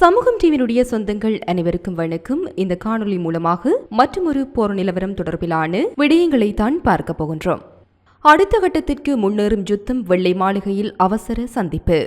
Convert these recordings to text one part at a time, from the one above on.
சமூகம் டிவியினுடைய சொந்தங்கள் அனைவருக்கும் வணக்கம். இந்த காணொளி மூலமாக மற்றொரு போர் நிலவரம் தொடர்பிலான விடயங்களை தான் பார்க்க போகின்றோம். அடுத்த கட்டத்திற்கு முன்னேறும் யுத்தம் வெள்ளை மாளிகையில் அவசர சந்திப்பு.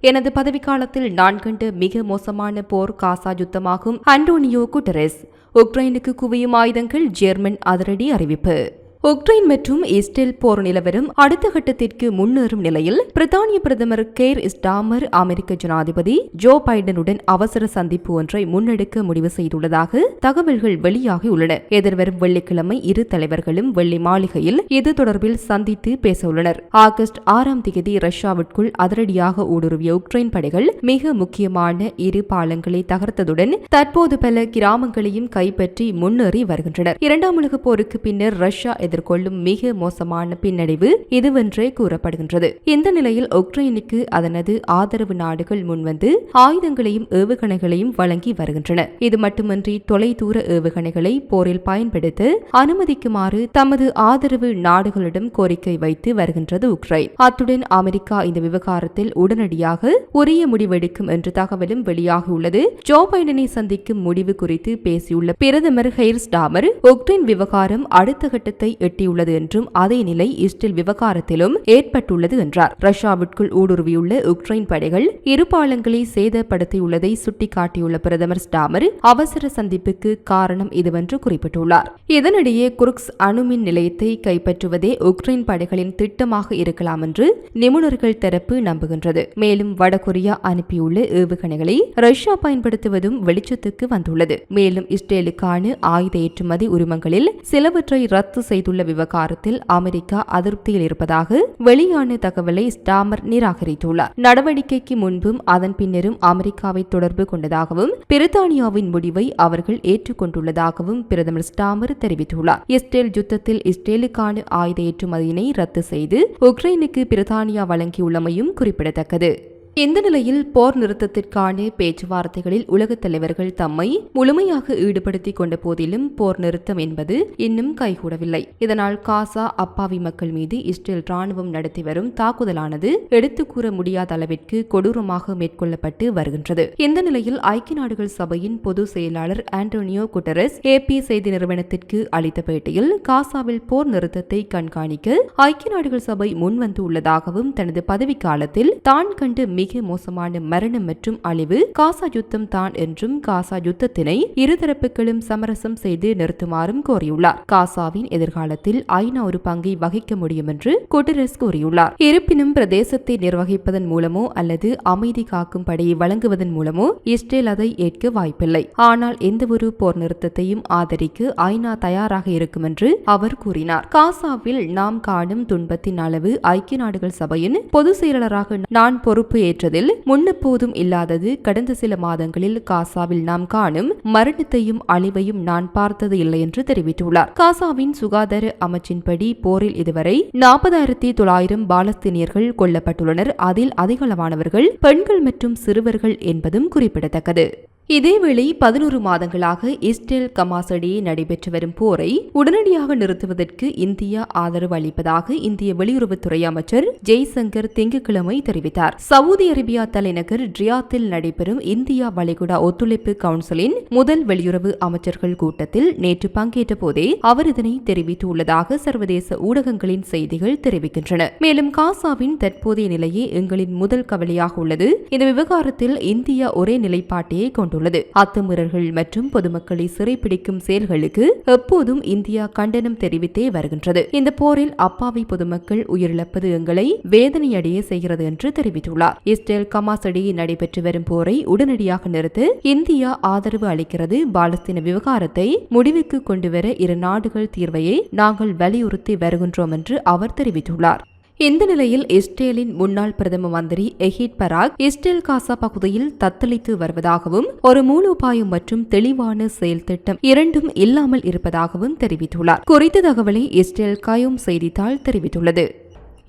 எனது பதவிக்காலத்தில் நான் கண்ட மிக மோசமான போர் காசா யுத்தமாகும் அண்டோனியோ குட்டரெஸ் உக்ரைனுக்கு குவியும் ஆயுதங்கள் ஜெர்மன் அதிரடி அறிவிப்பு. உக்ரைன் மற்றும் இஸ்ரேல் போர் நிலவரம் அடுத்த கட்டத்திற்கு முன்னேறும் நிலையில் பிரித்தானிய பிரதமர் கேர் ஸ்டாமர் அமெரிக்க ஜனாதிபதி ஜோ பைடனுடன் அவசர சந்திப்பு ஒன்றை முன்னெடுக்க முடிவு செய்துள்ளதாக தகவல்கள் வெளியாகியுள்ளன. எதிர்வரும் வெள்ளிக்கிழமை இரு தலைவர்களும் வெள்ளி மாளிகையில் இது தொடர்பில் சந்தித்து பேசவுள்ளனர். ஆகஸ்ட் ஆறாம் தேதி ரஷ்யாவிற்குள் அதிரடியாக ஊடுருவிய உக்ரைன் படைகள் மிக முக்கியமான இரு பாலங்களை தகர்த்ததுடன் தற்போது பல கிராமங்களையும் கைப்பற்றி முன்னேறி வருகின்றனர். இரண்டாம் உலக போருக்கு பின்னர் ரஷ்யா எதிர்கொள்ளும் மிக மோசமான பின்னடைவு இதுவென்றே கூறப்படுகின்றது. இந்த நிலையில் உக்ரைனுக்கு அதனது ஆதரவு நாடுகள் முன்வந்து ஆயுதங்களையும் ஏவுகணைகளையும் வழங்கி வருகின்றன. இது மட்டுமின்றி தொலைதூர ஏவுகணைகளை போரில் பயன்படுத்த அனுமதிக்குமாறு தமது ஆதரவு நாடுகளிடம் கோரிக்கை வைத்து வருகின்றது உக்ரைன். அத்துடன் அமெரிக்கா இந்த விவகாரத்தில் உடனடியாக உரிய முடிவெடுக்கும் என்ற தகவலும் வெளியாகியுள்ளது ஜோ பைடனை சந்திக்கும் முடிவு குறித்து பேசியுள்ள பிரதமர் ஹெய்ர் ஸ்டாமர் உக்ரைன் விவகாரம் அடுத்த கட்டத்தை எட்டியுள்ளது என்றும் அதே நிலை இஸ்டில் விவகாரத்திலும் ஏற்பட்டுள்ளது என்றார். ரஷ்யாவிற்குள் ஊடுருவியுள்ள உக்ரைன் படைகள் இரு பாலங்களை சேதப்படுத்தியுள்ளதை சுட்டிக்காட்டியுள்ள பிரதமர் ஸ்டாமர் அவசர சந்திப்புக்கு காரணம் இதுவென்று குறிப்பிட்டுள்ளார். இதனிடையே குருக்ஸ் அணுமின் நிலையத்தை கைப்பற்றுவதே உக்ரைன் படைகளின் திட்டமாக இருக்கலாம் என்று நிபுணர்கள் தரப்பு நம்புகின்றது. மேலும் வடகொரியா அனுப்பியுள்ள ஏவுகணைகளை ரஷ்யா பயன்படுத்துவதும் வெளிச்சத்துக்கு வந்துள்ளது. மேலும் இஸ்ரேலுக்கான ஆயுத ஏற்றுமதி உரிமங்களில் சிலவற்றை ரத்து செய்து செய்துள்ள விவகாரத்தில் அமெரிக்கா அதிருப்தியில் இருப்பதாக வெளியான தகவலை ஸ்டாமர் நிராகரித்துள்ளார். நடவடிக்கைக்கு முன்பும் அதன் பின்னரும் அமெரிக்காவை தொடர்பு கொண்டதாகவும் பிரித்தானியாவின் முடிவை அவர்கள் ஏற்றுக்கொண்டுள்ளதாகவும் பிரதமர் ஸ்டாமர் தெரிவித்துள்ளார். இஸ்ரேல் யுத்தத்தில் இஸ்ரேலுக்கான ஆயுத ஏற்றுமதியினை ரத்து செய்து உக்ரைனுக்கு பிரித்தானியா வழங்கியுள்ளமையும் குறிப்பிடத்தக்கது. இந்த நிலையில் போர் நிறுத்தத்திற்கான பேச்சுவார்த்தைகளில் உலகத் தலைவர்கள் தம்மை முழுமையாக ஈடுபடுத்திக் கொண்ட போதிலும் போர் நிறுத்தம் என்பது இன்னும் கைகூடவில்லை. இதனால் காசா அப்பாவி மக்கள் மீது இஸ்ரேல் ராணுவம் நடத்தி வரும் தாக்குதலானது எடுத்து கூற முடியாத அளவிற்கு கொடூரமாக மேற்கொள்ளப்பட்டு வருகின்றது. இந்த நிலையில் ஐக்கிய நாடுகள் சபையின் பொது செயலாளர் ஆண்டோனியோ குட்டரஸ் ஏபி செய்தி நிறுவனத்திற்கு அளித்த பேட்டியில் காசாவில் போர் நிறுத்தத்தை கண்காணிக்க ஐக்கிய நாடுகள் சபை முன்வந்து உள்ளதாகவும் தனது பதவிக்காலத்தில் தான் கண்டு மிக மோசமான மரணம் மற்றும் அழிவு. காசா யுத்தம் தான் என்றும் காசா யுத்தத்தினை இருதரப்புகளும் சமரசம் செய்து நிறுத்துமாறும் கோரியுள்ளார். காசாவின் எதிர்காலத்தில் ஐநா ஒரு பங்கை வகிக்க முடியும் என்று குட்டரஸ் கூறியுள்ளார். இருப்பினும் பிரதேசத்தை நிர்வகிப்பதன் மூலமோ அல்லது அமைதி காக்கும் படையை வழங்குவதன் மூலமோ இஸ்ரேல் அதை ஏற்க வாய்ப்பில்லை. ஆனால் எந்தவொரு போர் நிறுத்தத்தையும் ஆதரிக்க ஐநா தயாராக இருக்கும் என்று அவர் கூறினார். காசாவில் நாம் காணும் துன்பத்தின் அளவு ஐக்கிய நாடுகள் சபையின் பொதுச் செயலாளராக நான் பொறுப்பு ஏற்றதில் முன்னெப்போதும் இல்லாதது கடந்த சில மாதங்களில் காசாவில் நாம் காணும் மரணத்தையும் அழிவையும் நான் பார்த்தது இல்லை என்று தெரிவித்துள்ளார். காசாவின் சுகாதார அமைச்சின்படி போரில் இதுவரை நாற்பதாயிரத்தி தொள்ளாயிரம் பாலஸ்தீனியர்கள் கொல்லப்பட்டுள்ளனர். அதில் அதிகளவானவர்கள் பெண்கள் மற்றும் சிறுவர்கள் என்பதும் குறிப்பிடத்தக்கது. இதேவேளை பதினோரு மாதங்களாக இஸ்ரேல் கமாஸ் இடையே நடைபெற்று வரும் போரை உடனடியாக நிறுத்துவதற்கு இந்தியா ஆதரவு அளிப்பதாக இந்திய வெளியுறவுத்துறை அமைச்சர் ஜெய்சங்கர் திங்கட்கிழமை தெரிவித்தார். சவுதி அரேபியா தலைநகர் ரியாத்தில் நடைபெறும் இந்தியா வளைகுடா ஒத்துழைப்பு கவுன்சிலின் முதல் வெளியுறவு அமைச்சர்கள் கூட்டத்தில் நேற்று பங்கேற்ற போதே அவர் இதனை தெரிவித்துள்ளதாக சர்வதேச ஊடகங்களின் செய்திகள் தெரிவிக்கின்றன. மேலும் காசாவின் தற்போதைய நிலையே எங்களின் முதல் கவலையாக உள்ளது. இந்த விவகாரத்தில் இந்தியா ஒரே நிலைப்பாட்டையே கொண்டுள்ளது. தெரிவித்துள்ளது அத்துமீறல்கள் மற்றும் பொதுமக்களை சிறைப்பிடிக்கும் செயல்களுக்கு எப்போதும் இந்தியா கண்டனம் தெரிவித்தே வருகின்றது. இந்த போரில் அப்பாவி பொதுமக்கள் உயிரிழப்பது எங்களை வேதனையடைய செய்கிறது என்று தெரிவித்துள்ளார். இஸ்ரேல் கமாஸ் இடையே நடைபெற்று வரும் போரை உடனடியாக நிறுத்த இந்தியா ஆதரவு அளிக்கிறது. பாலஸ்தீன விவகாரத்தை முடிவுக்கு கொண்டுவர இரு நாடுகள் தீர்வையை நாங்கள் வலியுறுத்தி வருகின்றோம் என்று அவர் தெரிவித்துள்ளார். இந்த நிலையில் இஸ்ரேலின் முன்னாள் பிரதம மந்திரி எஹிட் பராக் இஸ்ரேல் காசா பகுதியில் தத்தளித்து வருவதாகவும் ஒரு மூலோபாயம் மற்றும் தெளிவான செயல் திட்டம் இரண்டும் இல்லாமல் இருப்பதாகவும் தெரிவித்துள்ளார். குறித்த தகவலை இஸ்ரேல் கயோம் செய்தித்தாள் தெரிவித்துள்ளது.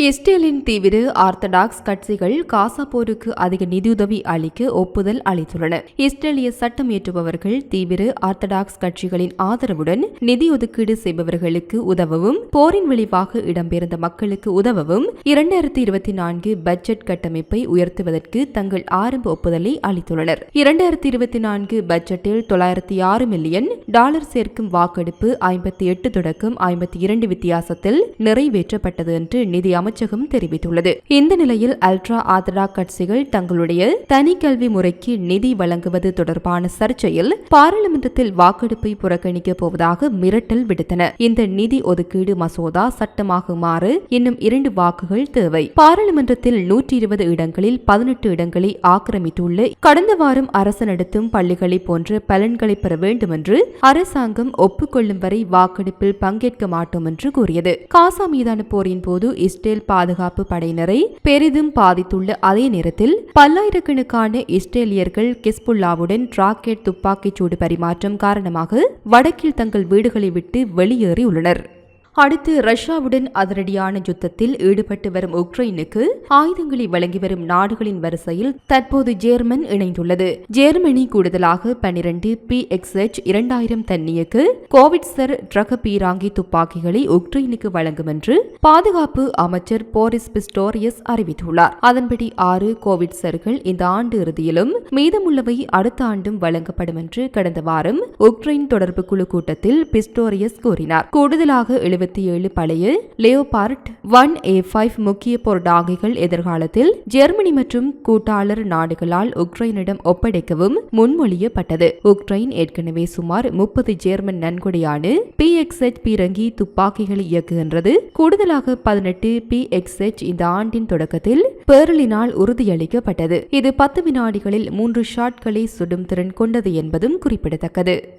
இஸ்ரேலின் தீவிர ஆர்த்தடாக்ஸ் கட்சிகள் காசா போருக்கு அதிக நிதியுதவி அளிக்க ஒப்புதல் அளித்துள்ளன. இஸ்ரேலிய சட்டம் இயற்றுபவர்கள் தீவிர ஆர்த்தடாக்ஸ் கட்சிகளின் ஆதரவுடன் நிதி ஒதுக்கீடு செய்பவர்களுக்கு உதவவும் போரின் விளைவாக இடம்பெயர்ந்த மக்களுக்கு உதவவும் இரண்டாயிரத்தி இருபத்தி நான்கு பட்ஜெட் கட்டமைப்பை உயர்த்துவதற்கு தங்கள் ஆரம்ப ஒப்புதலை அளித்துள்ளனர். இரண்டாயிரத்தி இருபத்தி நான்கு பட்ஜெட்டில் தொள்ளாயிரத்தி ஆறு மில்லியன் டாலர் சேர்க்கும் வாக்கெடுப்பு ஐம்பத்தி எட்டு தொடக்கம் ஐம்பத்தி இரண்டு வித்தியாசத்தில் நிறைவேற்றப்பட்டது என்று நிதி அமைச்சகம் தெரிவித்துள்ளது. இந்த நிலையில் அல்ட்ரா ஆதரா கட்சிகள் தங்களுடைய தனி கல்வி முறைக்கு நிதி வழங்குவது தொடர்பான சர்ச்சையில் பாராளுமன்றத்தில் வாக்கெடுப்பை புறக்கணிக்கப் போவதாக மிரட்டல் விடுத்தன. இந்த நிதி ஒதுக்கீடு மசோதா சட்டமாக மாற இன்னும் இரண்டு வாக்குகள் தேவை. பாராளுமன்றத்தில் நூற்றி இருபது இடங்களில் பதினெட்டு இடங்களை ஆக்கிரமித்துள்ள கடந்த வாரம் அரசு நடத்தும் பள்ளிகளை போன்ற பலன்களை பெற வேண்டும் என்று அரசாங்கம் ஒப்புக்கொள்ளும் வரை வாக்கெடுப்பில் பங்கேற்க மாட்டோம் என்று கூறியது. காசா மீதான போரின் போது இஸ்ரேல் பாதுகாப்பு படையினரை பெரிதும் பாதித்துள்ள அதே நேரத்தில் பல்லாயிரக்கணக்கான இஸ்ரேலியர்கள் கிஸ்புல்லாவுடன் ராக்கெட் துப்பாக்கிச் சூடு பரிமாற்றம் காரணமாக வடக்கில் தங்கள் வீடுகளை விட்டு வெளியேறியுள்ளனர். அடுத்து ரஷ்யாவுடன் அதிரடியான யுத்தத்தில் ஈடுபட்டு வரும் உக்ரைனுக்கு ஆயுதங்களை வழங்கி வரும் நாடுகளின் வரிசையில் தற்போது ஜேர்மன் இணைந்துள்ளது. ஜேர்மனி கூடுதலாக பனிரெண்டு பி எக்ஸ்எச் இரண்டாயிரம் தன்னியக்கு கோவிட்சர் ரக பீராங்கி துப்பாக்கிகளை உக்ரைனுக்கு வழங்கும் என்று பாதுகாப்பு அமைச்சர் போரிஸ் பிஸ்டோரியஸ் அறிவித்துள்ளார். அதன்படி ஆறு கோவிட்சர்கள் இந்த ஆண்டு இறுதியிலும் மீதமுள்ளவை அடுத்த ஆண்டும் வழங்கப்படும் என்று கடந்த வாரம் உக்ரைன் தொடர்பு குழு கூட்டத்தில் பிஸ்டோரியஸ் கூறினார். கூடுதலாக எழுபத்தி ஏழு பழைய லியோபார்ட் ஒன் ஏ ஃபைவ் முக்கிய பொருடாகைகள் எதிர்காலத்தில் ஜெர்மனி மற்றும் கூட்டாளர் நாடுகளால் உக்ரைனிடம் ஒப்படைக்கவும் முன்மொழியப்பட்டது. உக்ரைன் ஏற்கனவே சுமார் முப்பது ஜெர்மன் நன்கொடையான பி எக்ஸ்எச் பீரங்கி துப்பாக்கிகளை இயக்குகின்றது. கூடுதலாக பதினெட்டு பி எக்ஸ்எச் இந்த ஆண்டின் தொடக்கத்தில் பேர்லினால் உறுதியளிக்கப்பட்டது. இது பத்து வினாடிகளில் மூன்று ஷாட்களை சுடும் திறன் கொண்டது என்பதும் குறிப்பிடத்தக்கது.